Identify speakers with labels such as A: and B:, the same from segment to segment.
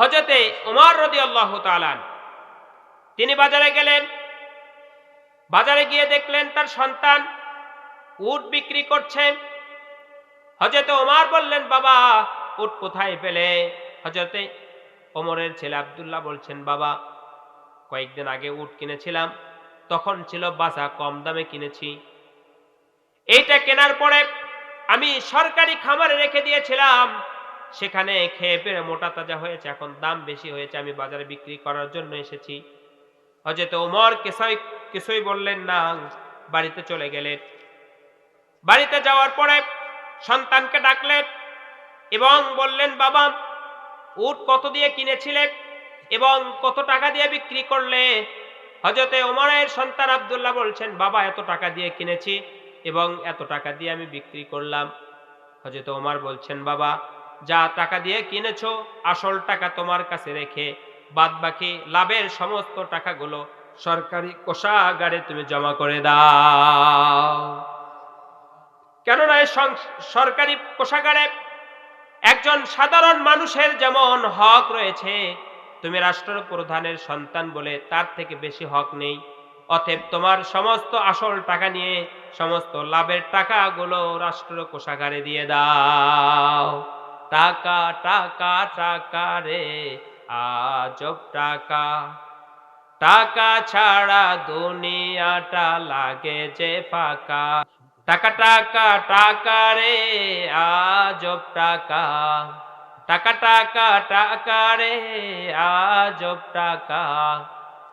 A: হজরতে উমর রদি আল্লাহ তালান তিনি বাজারে গেলেন। বাজারে গিয়ে দেখলেন তার সন্তান উট বিক্রি করছে। হজরতে ওমর বললেন, বাবা, উট কোথায় পেলে? হজরতে ওমরের ছেলে আব্দুল্লাহ বলছেন, বাবা, কয়েকদিন আগে উট কিনেছিলাম, তখন ছিল বাসা কম দামে কিনেছি। এইটা কেনার পরে আমি সরকারি খামারে রেখে দিয়েছিলাম। সেখানে খেয়ে পেরে মোটা তাজা হয়েছে। এখন দাম বেশি হয়েছে, আমি বাজারে বিক্রি করার জন্য এসেছি। হজরত ওমর কিছুই কিছুই বললেন, না, বাড়িতে চলে গেলেন। বাড়িতে যাওয়ার পরে সন্তানকে ডাকলেন এবং বললেন, বাবা, উট কত দিয়ে কিনেছিলে এবং কত টাকা দিয়ে বিক্রি করলে? হজরতে ওমরের সন্তান আব্দুল্লাহ বলছেন, বাবা, এত টাকা দিয়ে কিনেছি এবং এত টাকা দিয়ে আমি বিক্রি করলাম। হজরত ওমর বলছেন, বাবা যা টাকা দিয়ে কিনেছো, আসল টাকা তোমার কাছে রেখে বাদ বাকি লাভের সমস্ত টাকাগুলো সরকারি কোষাগারে তুমি জমা করে দাও। কেননা এই সরকারি কোষাগারে একজন সাধারণ মানুষের যেমন হক রয়েছে, তুমি রাষ্ট্রপ্রধানের সন্তান বলে তার থেকে বেশি হক নেই। অতএব তোমার সমস্ত আসল টাকা নিয়ে সমস্ত লাভের টাকাগুলো রাষ্ট্র কোষাগারে দিয়ে দাও। টাকা টাকা টাকা রে, আজব টাকা। টাকা ছাড়া দুনিয়াটা লাগে যে ফাঁকা। টাকা টাকা টাকা রে, আজব টাকা। টাকা টাকা টাকা রে, আজব টাকা।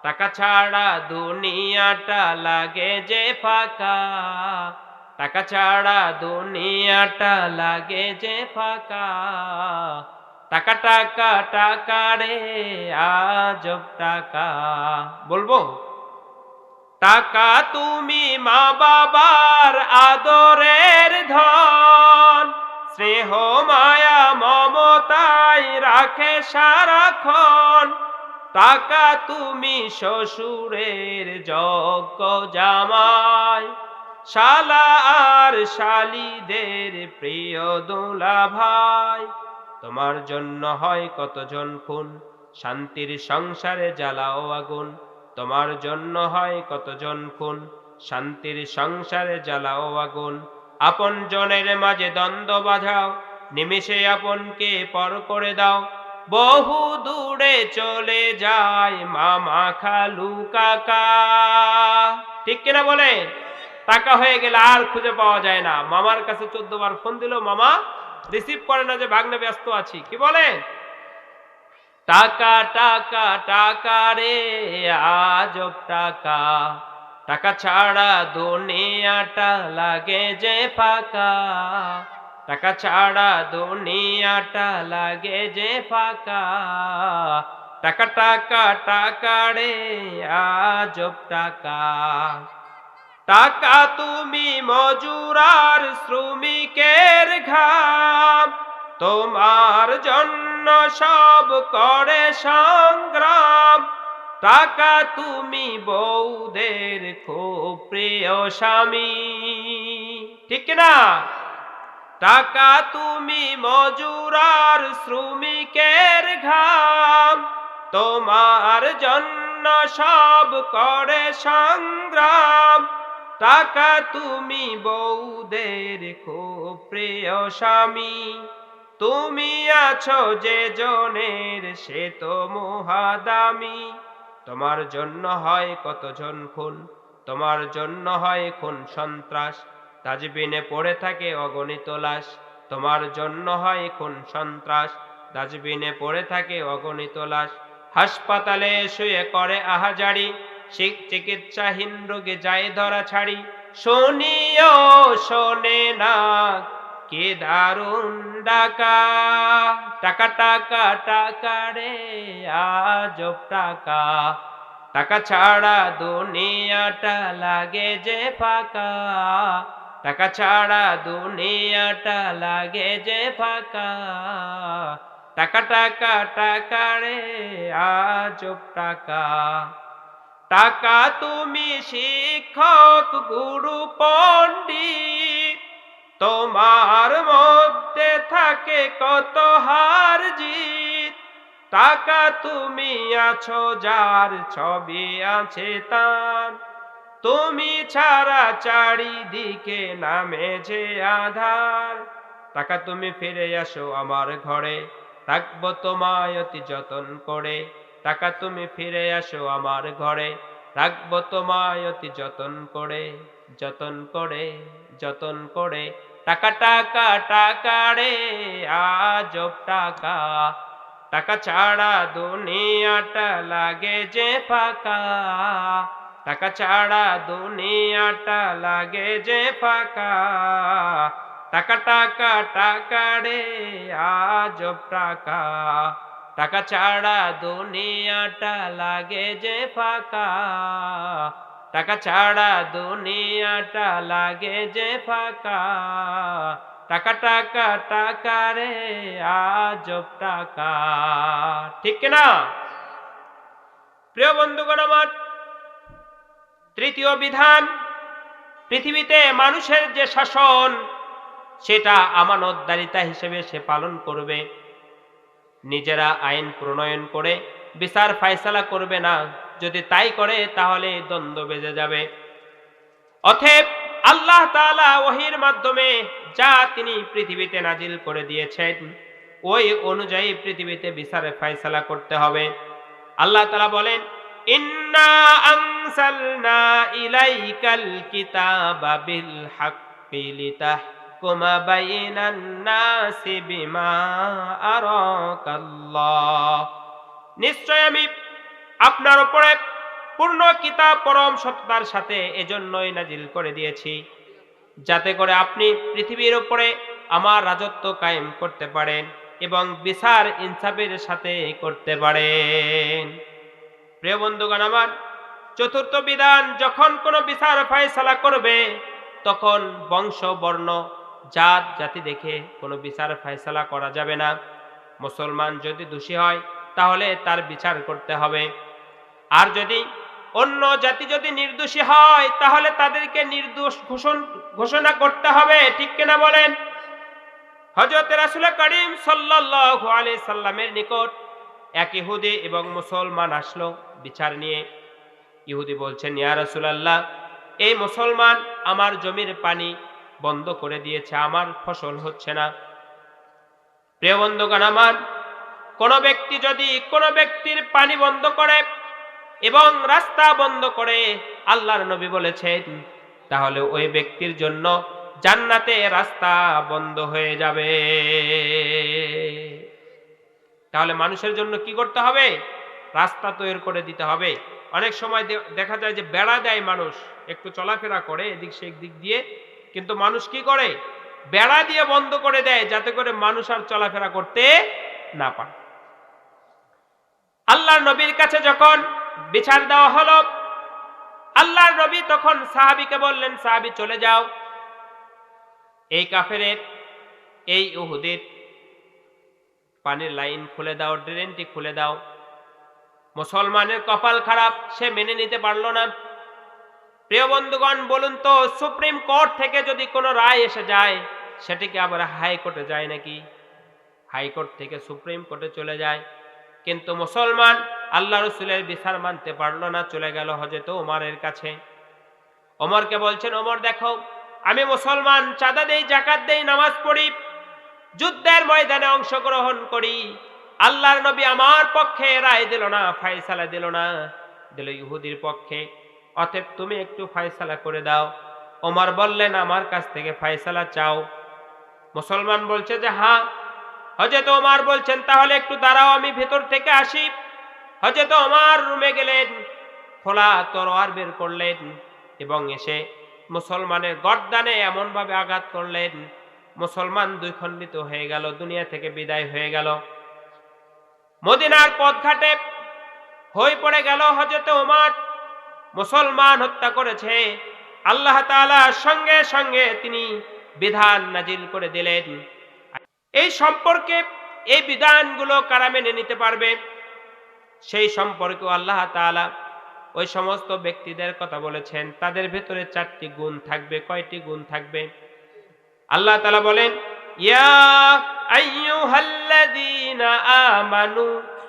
A: টাকা ছাড়া দুনিয়াটা লাগে যে ফাঁকা। টাকা ছাড়া দুনিয়াটা লাগে যে ফাঁকা। টাকা টাকা টাকা রে, আজব টাকা। বলব? টাকা তুমি মা বাবার আদরের ধন। স্নেহ, মায়া মমতায় রাখে সারাক্ষণ। টাকা তুমি শ্বশুরের যজ্ঞ জামাই। শালা আর শালিদের প্রিয় দোলা ভাই, তোমার জন্য হয় কতজন খুন? শান্তির সংসারে জ্বালাও আগুন, তোমার জন্য হয় কতজন খুন? শান্তির সংসারে জ্বালাও আগুন, আপন জনের মাঝে দ্বন্দ্ব বাঁধাও, নিমিষে আপনকে পর করে দাও। বহু দূরে চলে যায় মামা খালু কাকা। ঠিক কিনা বলে টাকা হয়ে গেলে আর খুঁজে পাওয়া যায় না। মামার কাছে চোদ্দ বার ফোন দিল, মামা রিসিভ করে না যে ভাগ্নে ব্যস্ত আছি। কি বলে টাকা টাকা টাকা রে, আজব টাকা। টাকা ছাড়া দুনিয়াটা লাগে যে ফাঁকা। টাকা ছাড়া দুনিয়াটা লাগে যে ফাঁকা। টাকা টাকা টাকা রে, আজব টাকা। টাকা তুমি মজুরার শ্রমিকের ঘাম। তোমার জন্য সব করে সংগ্রাম। টাকা তুমি বৌদের খুব প্রিয় স্বামী। ঠিক না? টাকা তুমি মজুরার শ্রমিকের ঘাম। তোমার জন্য সব করে সংগ্রাম। টাকা তুমি বৌদের খুব প্রিয় স্বামী। তুমি আছো যে জনের, সে তো মহাদামি তোমার জন্য হয় কতজন খুন, তোমার জন্য হয় খুন সন্ত্রাস। ডাস্টবিনে পড়ে থাকে অগণিত লাশ, তোমার জন্য হয় খুন সন্ত্রাস। ডাস্টবিনে পড়ে থাকে অগণিত লাশ। হাসপাতালে শুয়ে করে আহাজারি শিখ চিকিৎসাহীন রোগে যায় ধরা ছাড়ি। শুনিও, শোনে না, কে দারুণ ডাকা। টাকা টাকা টাকা রে আজব টাকা। টাকা ছাড়া দুনিয়াটা লাগে যে ফাঁকা। টাকা ছাড়া দুনিয়াটা লাগে যে ফাঁকা। টাকা টাকা টাকা রে আজব টাকা। টাকা তুমি শিক্ষক, গুরু, পণ্ডিত। তোমার মধ্যে থাকে কত হার জিত। টাকা তুমি আছো, যার ছবি আছে তার। তুমি ছাড়া চারিদিকে নামে যে আধার। টাকা তুমি ফিরে আসো আমার ঘরে, থাকব তোমায় অতি যতন করে। টাকা তুমি ফিরে আসো আমার ঘরে। রাখব তোমায় অতি যতন করে যতন করে যতন করে। টাকা টাকা টাকা রে, আজব টাকা। টাকা ছাড়া দুনিয়াটা লাগে যে ফাঁকা। টাকা ছাড়া দুনিয়াটা লাগে যে ফাঁকা। টাকা টাকা টাকা রে, আজব টাকা। টাকা ছাড়া দুনিয়াটা লাগে যে ফাঁকা। টাকা ছাড়া দুনিয়াটা লাগে যে ফাঁকা। টাকা টাকা টাকা রে, আজব টাকা। ঠিক না প্রিয় বন্ধুগণ আমার, তৃতীয় বিধান, পৃথিবীতে মানুষের যে শাসন, সেটা আমানতদারিতা হিসেবে সে পালন করবে। নিজেরা আইন প্রণয়ন করে বিচার ফায়সালা করবে না। যদি তাই করে, তাহলে দ্বন্দ্ব বেজে যাবে। অথেব আল্লাহ তাআলা ওহির মাধ্যমে যা তিনি পৃথিবীতে নাজিল করে দিয়েছেন, ওই অনুযায়ী পৃথিবীতে বিচারে ফায়সালা করতে হবে। আল্লাহ তালা বলেন, ইন্না ইলাইকাল কিতাবা বিল হাক্কি লিতাহকুমা বাইনান নাসি বিমা আরাকাল্লাহ নিশ্চয় আমি আপনার উপরে পূর্ণ কিতাব পরম সত্যতার সাথে এজন্যই নাজিল করে দিয়েছি, যাতে করে আপনি পৃথিবীর উপরে আমার রাজত্ব কায়েম করতে পারেন এবং বিচার ইনসাফের সাথে করতে পারেন। প্রিয় বন্ধুগণ আমার, চতুর্থ বিধান, যখন কোনো বিচার ফায়সালা করবে, তখন বংশ, বর্ণ জাত জাতি দেখে কোনো বিচার ফায়সালা করা যাবে না। মুসলমান যদি দোষী হয়, তাহলে তার বিচার করতে হবে। আর যদি অন্য জাতি যদি নির্দোষী হয়, তাহলে তাদেরকে নির্দোষ ঘোষণ ঘোষণা করতে হবে। ঠিক কিনা বলেন? হজরত রাসুল করিম সাল্লাল্লাহু আলাইহি সাল্লামের নিকট এক ইহুদি এবং মুসলমান আসলো বিচার নিয়ে। ইহুদি বলছেন, ইয়া রাসূলুল্লাহ, এই মুসলমান আমার জমির পানি বন্ধ করে দিয়েছে, আমার ফসল হচ্ছে না। প্রিয় বন্ধুগণ, আমার কোন ব্যক্তি যদি কোন ব্যক্তির পানি বন্ধ করে এবং রাস্তা বন্ধ করে আল্লাহর নবী বলেছেন, তাহলে ওই ব্যক্তির জন্য জান্নাতে রাস্তা বন্ধ হয়ে যাবে। তাহলে মানুষের জন্য কি করতে হবে? রাস্তা তৈরি করে দিতে হবে। অনেক সময় দেখা যায় যে বেড়া দেয় মানুষ, একটু চলাফেরা করে এদিক সেদিক দিয়ে কিন্তু মানুষ কি করে? বেড়া দিয়ে বন্ধ করে দেয় যাতে করে মানুষ আর চলাফেরা করতে না পারে। আল্লাহর নবীর কাছে যখন বিচার দেওয়া হলো, আল্লাহর নবী তখন সাহাবিকে বললেন, সাহাবি, চলে যাও। এই কাফেরের, এই উহুদের পানির লাইন খুলে দাও, ড্রেনটি খুলে দাও। মুসলমানের কপাল খারাপ, সে মেনে নিতে পারল না। প্রিয় বন্ধুগণ, বলুন তো, সুপ্রিম কোর্ট থেকে যদি কোনো রায় এসে যায়, সেটিকে আবার হাইকোর্টে যায় নাকি? হাইকোর্ট থেকে সুপ্রিম কোর্টে চলে যায়। কিন্তু মুসলমান আল্লাহ রসুলের বিচার মানতে পারল না, চলে গেল হজরত ওমরের কাছে। ওমরকে বলছেন ওমর দেখো, আমি মুসলমান, চাঁদা দেই, জাকাত দেই, নামাজ পড়ি, যুদ্ধের ময়দানে অংশগ্রহণ করি। আল্লাহর নবী আমার পক্ষে রায় দিল না, ফায়সালা দিল না। দিল ইহুদির পক্ষে। অতএব তুমি একটু ফায়সালা করে দাও। ওমর বললেন, আমার কাছ থেকে ফায়সালা চাও? মুসলমান বলছে যে হ্যাঁ। হজরত ওমর বলছেন, তাহলে একটু দাঁড়াও, আমি ভেতর থেকে আসি। হজরত ওমর রুমে গেলেন, খোলা তরোয়ার বের করলেন এবং এসে মুসলমানের গর্দানে এমনভাবে আঘাত করলেন, মুসলমান দুই খণ্ডিত হয়ে গেল, দুনিয়া থেকে বিদায় হয়ে গেল। মদিনার পথঘাটে হয়ে পড়ে গেল হজরত ওমর। মুসলমান হত্যা করেছে। আল্লাহ সঙ্গে সঙ্গে তিনি বিধান নাজিল করে দিলেন। এই সম্পর্কে এই বিধানগুলো কারা মেনে নিতে পারবে? সেই সম্পর্কে আল্লাহ তাআলা ওই সমস্ত ব্যক্তিদের কথা বলেছেন। তাদের ভেতরে চারটি গুণ থাকবে, কয়টি গুণ থাকবে? আল্লাহ তাআলা বলেন, ইয়া আমানু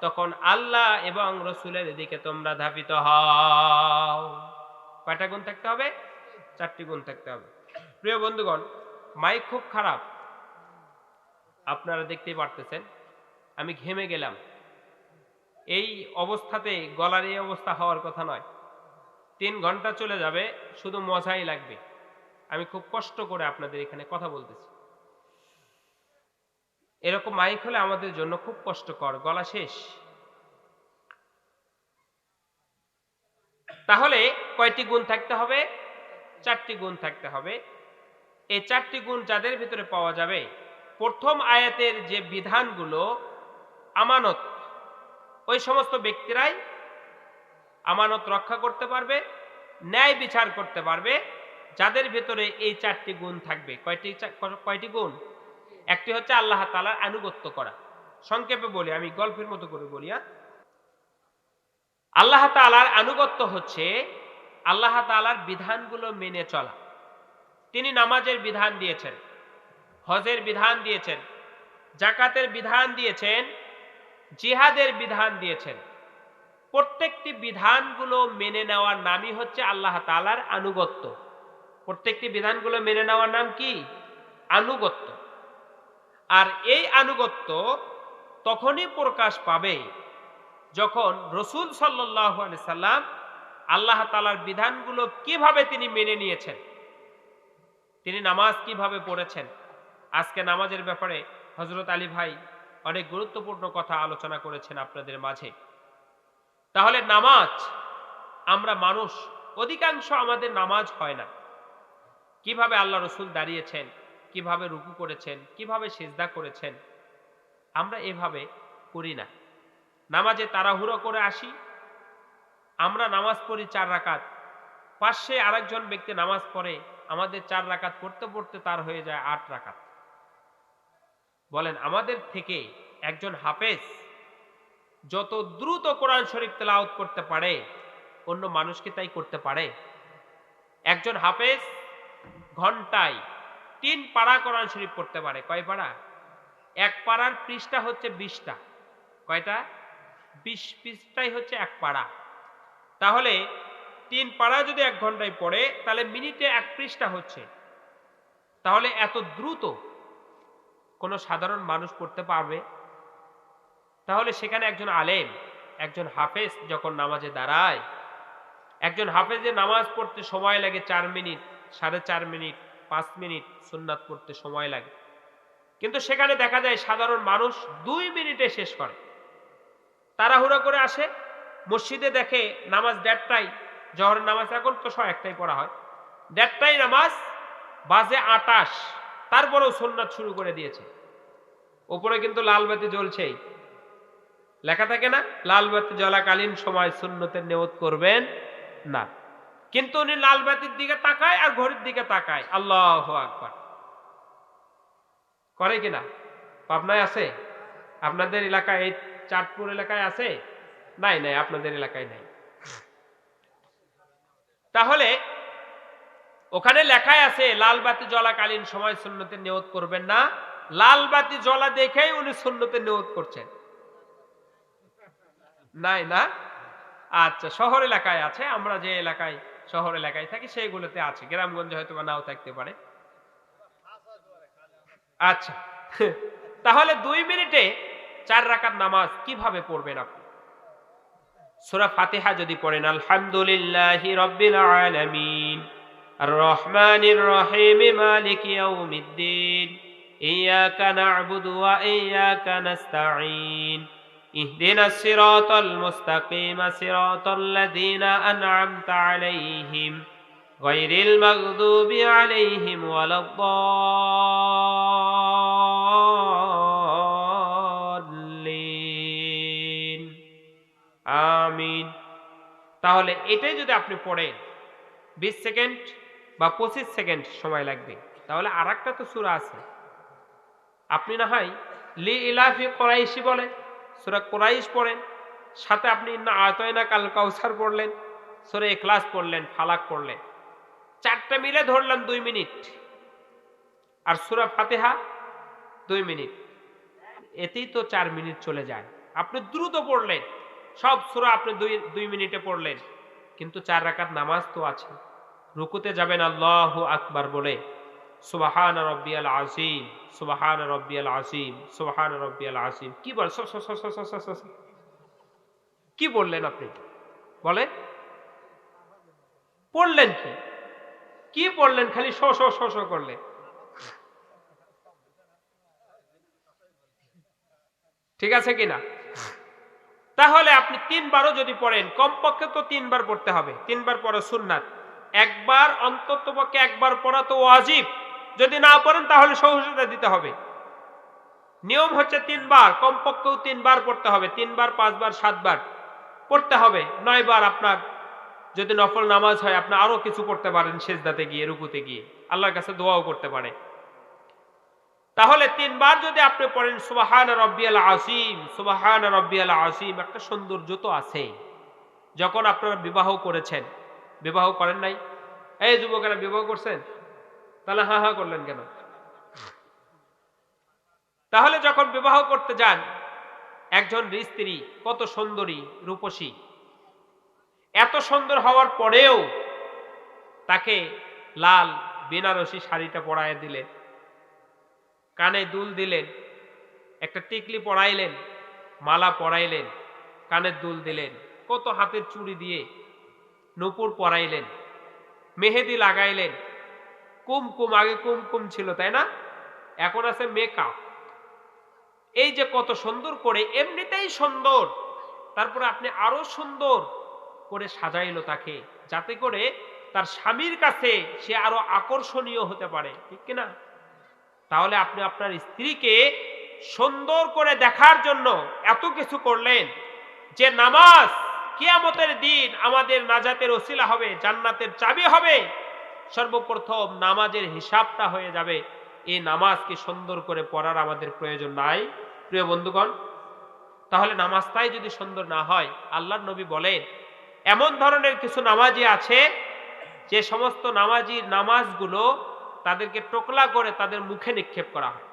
A: তখন আল্লাহ এবং রসুলের দিকে তোমরা ধাবিত হও। কয়টা গুণ থাকতে হবে? চারটি গুণ থাকতে হবে। প্রিয় বন্ধুগণ, মাইক খুব খারাপ। আপনারা দেখতেই পারতেছেন, আমি ঘেমে গেলাম। এই অবস্থাতে গলার এই অবস্থা হওয়ার কথা নয়। তিন ঘণ্টা চলে যাবে, শুধু মজাই লাগবে। আমি খুব কষ্ট করে আপনাদের এখানে কথা বলতেছি। এরকম মাইক হলে আমাদের জন্য খুব কষ্টকর। গলা শেষ। তাহলে কয়টি গুণ থাকতে হবে? চারটি গুণ থাকতে হবে। এই চারটি গুণ যাদের ভিতরে পাওয়া যাবে? প্রথম আয়াতের যে বিধানগুলো, আমানত, ওই সমস্ত ব্যক্তিরাই আমানত রক্ষা করতে পারবে, ন্যায় বিচার করতে পারবে। যাদের ভেতরে এই চারটি গুণ থাকবে, কয়টি কয়টি গুণ? একটি হচ্ছে আল্লাহ তালার আনুগত্য করা। সংক্ষেপে বলি, আমি গল্পের মতো করে বলি হ্যাঁ? আল্লাহ তালার আনুগত্য হচ্ছে আল্লাহ তালার বিধানগুলো মেনে চলা। তিনি নামাজের বিধান দিয়েছেন, হজের বিধান দিয়েছেন জাকাতের বিধান দিয়েছেন, জিহাদের বিধান দিয়েছেন। প্রত্যেকটি বিধানগুলো মেনে নেওয়ার নামই হচ্ছে আল্লাহ তালার আনুগত্য। প্রত্যেকটি বিধানগুলো মেনে নেওয়ার নাম কি? আনুগত্য। আর এই আনুগত্য তখনই প্রকাশ পাবে যখন রসুল সাল্লাহ সাল্লাম আল্লাহ তালার বিধানগুলো কীভাবে তিনি মেনে নিয়েছেন? তিনি নামাজ কীভাবে পড়েছেন? আজকে নামাজের ব্যাপারে হজরত আলী ভাই অনেক গুরুত্বপূর্ণ কথা আলোচনা করেছেন আপনাদের মাঝে। তাহলে নামাজ, আমরা মানুষ, অধিকাংশ আমাদের নামাজ হয় না। কীভাবে আল্লাহ রসুল দাঁড়িয়েছেন? কীভাবে রুকু করেছেন, কীভাবে সেজদা করেছেন, আমরা এভাবে করি না। নামাজে তাড়াহুড়ো করে আসি, আমরা নামাজ পড়ি চার রাকাত। পাশে আরেকজন ব্যক্তি নামাজ পড়ে, আমাদের চার রাকাত পড়তে পড়তে তার হয়ে যায় আট রাকাত। বলেন, আমাদের থেকে একজন হাফেজ যত দ্রুত কোরআন শরীফ তেলাওয়াত করতে পারে, অন্য মানুষকে তাই করতে পারে। একজন হাফেজ ঘন্টায় তিন পাড়া কোরআন শরীফ পড়তে পারে। কয় পাড়া? এক পাড়ার পৃষ্ঠা হচ্ছে বিশটা। কয়টা? বিশ পৃষ্ঠাই হচ্ছে এক পাড়া। তাহলে তিন পাড়া যদি এক ঘন্টায় পড়ে, তাহলে মিনিটে এক পৃষ্ঠা হচ্ছে। তাহলে এত দ্রুত কোনো সাধারণ মানুষ পড়তে পারবে? তাহলে সেখানে একজন আলেম, একজন হাফেজ যখন নামাজে দাঁড়ায়, একজন হাফেজে নামাজ পড়তে সময় লাগে চার মিনিট, সাড়ে চার মিনিট পাঁচ মিনিট সুন্নাত পড়তে সময় লাগে। কিন্তু সেখানে দেখা যায় সাধারণ মানুষ দুই মিনিটে শেষ করে। তাড়াহুড়ো করে আসে, মসজিদে দেখে নামাজ দেড়টাই জহরের নামাজ এখন তো সব একটাই পড়া হয়। দেড়টাই নামাজ, বাজে আটাশ, তারপরেও সুন্নাত শুরু করে দিয়েছে। ওপরে কিন্তু লাল বাতি জ্বলছেই। লেখা থাকে না, লাল বাতি জ্বলাকালীন সময় সুন্নতের নেওত করবেন না। কিন্তু উনি লাল বাতির দিকে তাকায় আর ঘড়ির দিকে তাকায়। আল্লাহ আকবার। করে কিনা পাবনায় আছে? আপনাদের এলাকায় এই চাঁদপুর এলাকায় আছে? নাই নাই, আপনাদের এলাকায় নাই। তাহলে ওখানে লেখায় আছে, লাল বাতি জ্বলাকালীন সময় সুন্নতের নিয়ত করবেন না। লাল বাতি জ্বলা দেখেই উনি সুন্নতের নিয়ত করছেন। নাই না? আচ্ছা শহর এলাকায় আছে, আমরা যে এলাকায় শহর এলাকায় থাকি, সেইগুলোতে আছে। গ্রামগঞ্জে হয়তো বা নাও থাকতে পারে। আচ্ছা তাহলে দুই মিনিটে চার রাকাত নামাজ কীভাবে পড়বেন আপনি? সূরা ফাতিহা যদি পড়েন, আলহামদুলিল্লাহ রাব্বিল আলামিন আর রহমানির রহিম মালিক ইয়াউমিদ্দিন, ইয়াকা না'বুদু اهدنا الصراط المستقيم صراط الذين أنعمت عليهم غير المغضوب عليهم ولا الضالين আমিন তাহলে এটাই যদি আপনি পড়েন বিশ সেকেন্ড বা পঁচিশ সেকেন্ড সময় লাগবে তাহলে আর একটা তো সুরা আছে আপনি না হয় লি ইলাফি কোরাইশি বলেন সুরা কোরাইশ পড়েন, সাথে আপনি না আয়তয়না কাল কাউসার পড়লেন, সুরে এখলাস পড়লেন, ফালাক পড়লেন। চারটা মিলে ধরলাম দুই মিনিট। আর সুরা ফাতেহা দুই মিনিট। এতেই তো চার মিনিট চলে যায়। আপনি দ্রুত পড়লেন। সব সুরা আপনি দুই দুই মিনিটে পড়লেন। কিন্তু চার রাকাত নামাজ তো আছে। রুকুতে যাবেন আল্লাহ আকবার বলে। সুবাহান রব্বিয়াল আসিম সুবাহান রব্বিয়াল আসিম সুবাহান রব্বিয়াল আসিম কি বল? কি বললেন আপনি? বলে? পড়লেন কি? কি পড়লেন? খালি শ শ শ করলেন। ঠিক আছে কিনা? তাহলে আপনি তিনবারও যদি পড়েন, কমপক্ষে তো তিনবার পড়তে হবে। তিনবার পড়া সুন্নাত। একবার অন্তত পক্ষে একবার পড়া তো ওয়াজিব। যদি না পড়েন, তাহলে সহযোগিতা দিতে হবে। নিয়ম হচ্ছে তিনবার, কমপক্ষেও তিনবার পড়তে হবে। তিনবার, পাঁচবার, সাতবার পড়তে হবে। নয়বার আপনার যদি নফল নামাজ হয়, আপনি আরও কিছু করতে পারেন সেজদাতে গিয়ে, রুকুতে গিয়ে। আল্লাহর কাছে দোয়াও করতে পারে। তাহলে তিনবার যদি আপনি পড়েন, সুবাহান রব্বিয়াল আসিম সুবাহান রব্বিয়াল আসিম একটা সৌন্দর্য তো আছে। যখন আপনারা বিবাহ করেছেন, বিবাহ করেন নাই? এই যুবকেরা বিবাহ করছেন? তাহলে হা হা করলেন কেন? তাহলে যখন বিবাহ করতে যান, একজন স্ত্রী, কত সুন্দরী, রূপসী। এত সুন্দর হওয়ার পরেও তাকে লাল বেনারসি শাড়িটা পরায় দিলেন। কানে দুল দিলেন, একটা টিকলি পরাইলেন, মালা পরাইলেন কানের দুল দিলেন, কত হাতের চুড়ি দিয়ে নূপুর পরাইলেন, মেহেদি লাগাইলেন কুমকুম আগে কুমকুম ছিল, তাই না? এখন আছে মেকআপ এই যে কত সুন্দর করে, এমনিতেই সুন্দর। তারপরে আপনি আরও সুন্দর করে সাজাইলো তাকে, যাতে করে তার স্বামীর কাছে সে আরও আকর্ষণীয় হতে পারে, ঠিক কিনা? তাহলে আপনি আপনার স্ত্রীকে সুন্দর করে দেখার জন্য এত কিছু করলেন যে নামাজ কিয়ামতের দিন আমাদের নাজাতের ওসিলা হবে, জান্নাতের চাবি হবে। সর্বপ্রথম নামাজের হিসাবটা হয়ে যাবে। এই নামাজকে সুন্দর করে পড়ার আমাদের প্রয়োজন নাই। প্রিয় বন্ধুগণ, তাহলে নামাজটাই যদি সুন্দর না হয় আল্লাহ নবী বলেন, এমন ধরনের কিছু নামাজি আছে, যে সমস্ত নামাজির নামাজগুলো তাদেরকে টোকলা করে তাদের মুখে নিক্ষেপ করা হয়।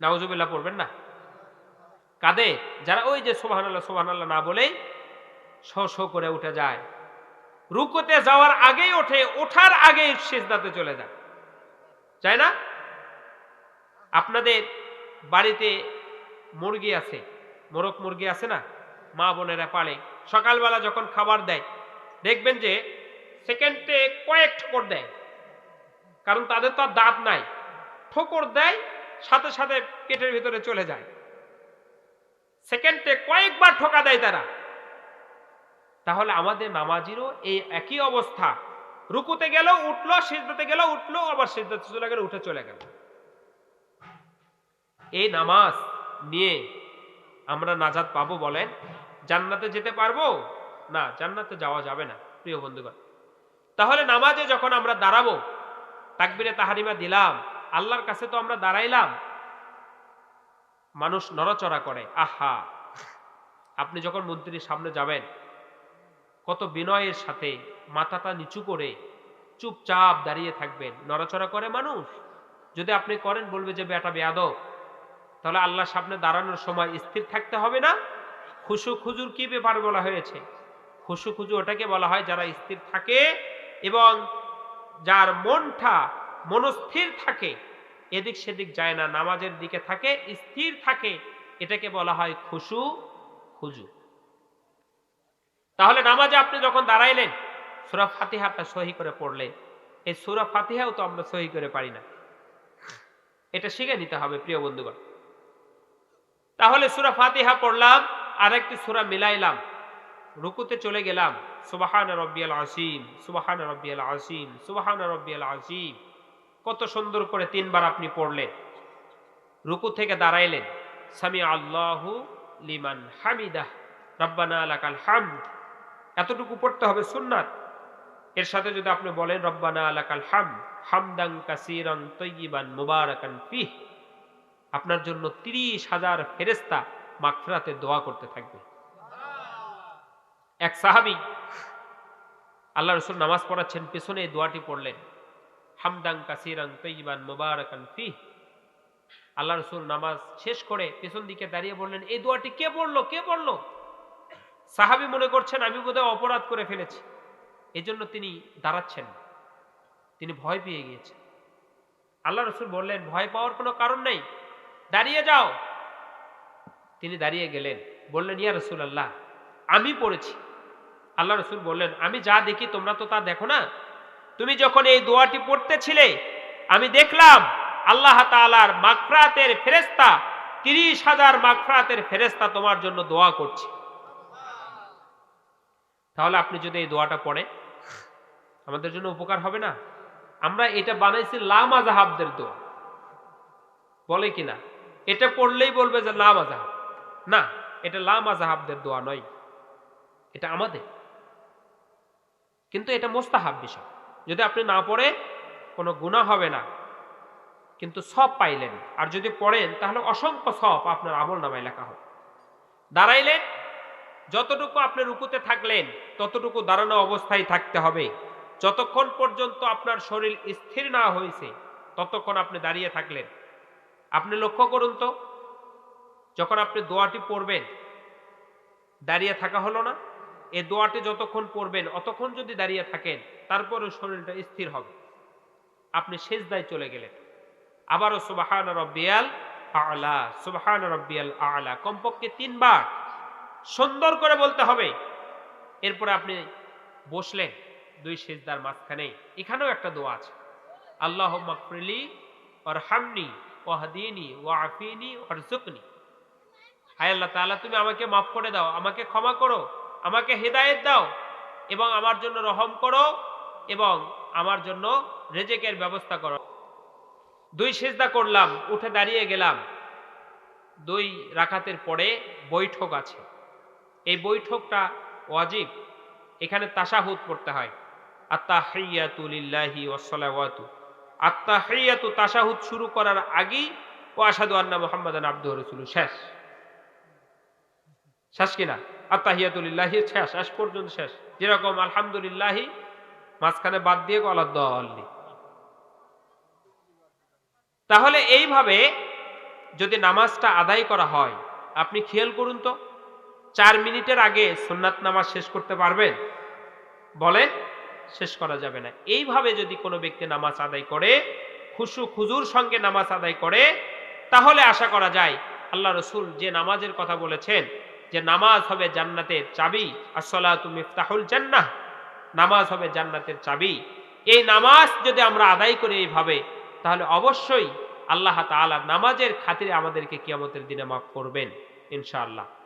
A: নাউজুবিল্লাহ পড়বেন না? কাঁদে যারা ওই যে সোহান আল্লাহ সোহান আল্লাহ না বলেই শো শো করে উঠে যায়। রুকুতে যাওয়ার আগেই ওঠে, ওঠার আগেই সেজদাতে চলে যায়। যায় না? আপনাদের বাড়িতে মুরগি আছে, মোরগ মুরগি আছে না? মা বোনেরা পালে, সকালবেলা যখন খাবার দেয়, দেখবেন যে সেকেন্ডে কয়েক ঠোকর দেয়। কারণ তাদের তো আর দাঁত নাই। ঠোকর দেয়, সাথে সাথে পেটের ভিতরে চলে যায়। সেকেন্ডে কয়েকবার ঠোকা দেয় তারা। তাহলে আমাদের নামাজিরও এই একই অবস্থা। রুকুতে গেল উঠল, সিজদাতে গেল উঠল, আবার সিজদাতে চলে গেল উঠে চলে গেল। এই নামাজ নিয়ে আমরা নাজাদ পাবো বলেন, জান্নাতে যেতে পারব? না, জান্নাতে যাওয়া যাবে না, প্রিয় বন্ধুগণ। তাহলে নামাজে যখন আমরা দাঁড়াবো, তাকবিরে তাহারিমা দিলাম, আল্লাহর কাছে তো আমরা দাঁড়াইলাম। মানুষ নড়াচড়া করে, আহা! আপনি যখন মন্ত্রীর সামনে যাবেন কত বিনয়ের সাথে মাথাটা নিচু করে চুপচাপ দাঁড়িয়ে থাকবেন। নড়াচড়া করে মানুষ? যদি আপনি করেন, বলবে যে, বেটা, বেয়াদব, তাহলে আল্লাহ সামনে দাঁড়ানোর সময় স্থির থাকতে হবে না? খুশু খুজুর কি ব্যাপার বলা হয়েছে? খুশু খুজু ওটাকে বলা হয় যারা স্থির থাকে এবং যার মনটা মনস্থির থাকে, এদিক সেদিক যায় না, নামাজের দিকে থাকে, স্থির থাকে, এটাকে বলা হয় খুশু খুজু। তাহলে নামাজে আপনি যখন দাঁড়াইলেন, সুরা ফাতিহাটা সহি করে পড়লেন। এই সুরা ফাতিহাও তো আমরা সহি করে পারি না। এটা শিখে নিতে হবে, প্রিয় বন্ধুগণ। তাহলে সুরা ফাতিহা পড়লাম আর একটি সুরা মিলাইলাম। রুকুতে চলে গেলাম। সুবাহান রব্বিয়াল আসিম সুবাহান রব্বিয়াল আসিম সুবাহান রব্বিয়াল আসিম কত সুন্দর করে তিনবার আপনি পড়লেন। রুকু থেকে দাঁড়াইলেন। সামি আল্লাহু লিমান হামিদাহ, রব্বানা আলাকাল হামদ। এতটুকু পড়তে হবে সুন্নাত। এর সাথে যদি আপনি বলেন, রব্বানা আলাকাল হাম হামদাং কাসিরান তৈবান মুবারাকান ফিহ, আপনার জন্য তিরিশ হাজার ফেরেস্তা মাগফিরাতে দোয়া করতে থাকবে। এক সাহাবি, আল্লাহ রসুল নামাজ পড়াচ্ছেন, পেছনে এই দোয়াটি পড়লেন হামদাং কাসিরাং তৈবান মুবারাকান ফিহ, আল্লাহ রসুল নামাজ শেষ করে পেছন দিকে দাঁড়িয়ে বললেন, এই দোয়াটি কে পড়ল কে পড়ল? সাহাবি মনে করছেন, আমি বোধহয় অপরাধ করে ফেলেছি। এজন্য তিনি দাঁড়াচ্ছেন তিনি ভয় পেয়ে গিয়েছেন। আল্লাহ রসুল বললেন, ভয় পাওয়ার কোনো কারণ নেই। দাঁড়িয়ে যাও। তিনি দাঁড়িয়ে গেলেন। বললেন, ইয়া রসুল আল্লাহ আমি পড়েছি। আল্লাহ রসুল বললেন, আমি যা দেখি তোমরা তো তা দেখো না? তুমি যখন এই দোয়াটি পড়তেছিলে, আমি দেখলাম আল্লাহ তালার মাকফরাতের ফেরেস্তা তিরিশ হাজার মাকফরাতের ফেরেস্তা তোমার জন্য দোয়া করছে। তাহলে আপনি যদি এই দোয়াটা পড়েন, আমাদের জন্য উপকার হবে না? আমরা এটা বানাইছি লামাজাহাবদের দোয়া। বলে কিনা এটা পড়লেই বলবে যে লামাজাহাব না, এটা লামাজাহাবদের দোয়া নয়। এটা আমাদের। কিন্তু এটা মোস্তাহাব বিষয়। যদি আপনি না পড়ে, কোনো গুণা হবে না। কিন্তু সব পাইলেন। আর যদি পড়েন, তাহলে অসংখ্য সব আপনার আমল নামায় লেখা হবে। দাঁড়াইলেন যতটুকু আপনি রুকুতে থাকলেন, ততটুকু দাঁড়ানো অবস্থায় থাকতে হবে। যতক্ষণ পর্যন্ত আপনার শরীর স্থির না হয়েছে, ততক্ষণ আপনি দাঁড়িয়ে থাকলেন। আপনি লক্ষ্য করুন তো, যখন আপনি দোয়াটি পড়বেন, দাঁড়িয়ে থাকা হলো না। এ দোয়াটি যতক্ষণ পড়বেন, অতক্ষণ যদি দাঁড়িয়ে থাকেন তারপরে শরীরটা স্থির হবে। আপনি সেজদায় চলে গেলেন। আবারও সুবাহান রব্বিয়াল আলা, সুবাহান রব্বিয়াল আলা। কমপক্ষে তিনবার সুন্দর করে বলতে হবে। এরপরে আপনি বসলেন দুই সেজদার মাঝখানে। এখানেও একটা দোয়া আছে। আল্লাহ মাকফরিলি ওর হামনি ওয়াহদিনী ওয়াফিনি ওরজুকনি হায় আল্লাহ তাআলা, তুমি আমাকে মাফ করে দাও, আমাকে ক্ষমা করো, আমাকে হেদায়েত দাও এবং আমার জন্য রহম করো এবং আমার জন্য রেজেকের ব্যবস্থা করো। দুই সেজদা করলাম, উঠে দাঁড়িয়ে গেলাম। দুই রাখাতের পরে বৈঠক আছে। এই বৈঠকটা ওয়াজিব। এখানে তাসাহুদ পড়তে হয়। আত্মাহিয়াতু লিল্লাহি ওয়াসসালাওয়াতু আত্মাহিয়াতু তাসাহুদ শুরু করার আগেই ও আসাদু আন্না মুহাম্মাদান আব্দুর রাসূলু শেষ। শেষ কিনা? আত্মাহিয়াতুলিল্লাহি শেষ শেষ পর্যন্ত শেষ। যেরকম আলহামদুলিল্লাহি, মাঝখানে বাদ দিয়ে গলার দল্লি তাহলে এইভাবে যদি নামাজটা আদায় করা হয়, আপনি খেয়াল করুন তো চার মিনিটের আগে সুন্নাত নামাজ শেষ করতে পারবেন? বলেন, শেষ করা যাবে না। এইভাবে যদি কোনো ব্যক্তি নামাজ আদায় করে, খুশু খুজুর সঙ্গে নামাজ আদায় করে, তাহলে আশা করা যায় আল্লাহ রসুল যে নামাজের কথা বলেছেন, যে নামাজ হবে জান্নাতের চাবি আসলা তুমি তাহুল জান্নাহ, নামাজ হবে জান্নাতের চাবি। এই নামাজ যদি আমরা আদায় করি এইভাবে, তাহলে অবশ্যই আল্লাহ তাআলা নামাজের খাতিরে আমাদেরকে কিয়ামতের দিনে মাফ করবেন, ইনশাআল্লাহ।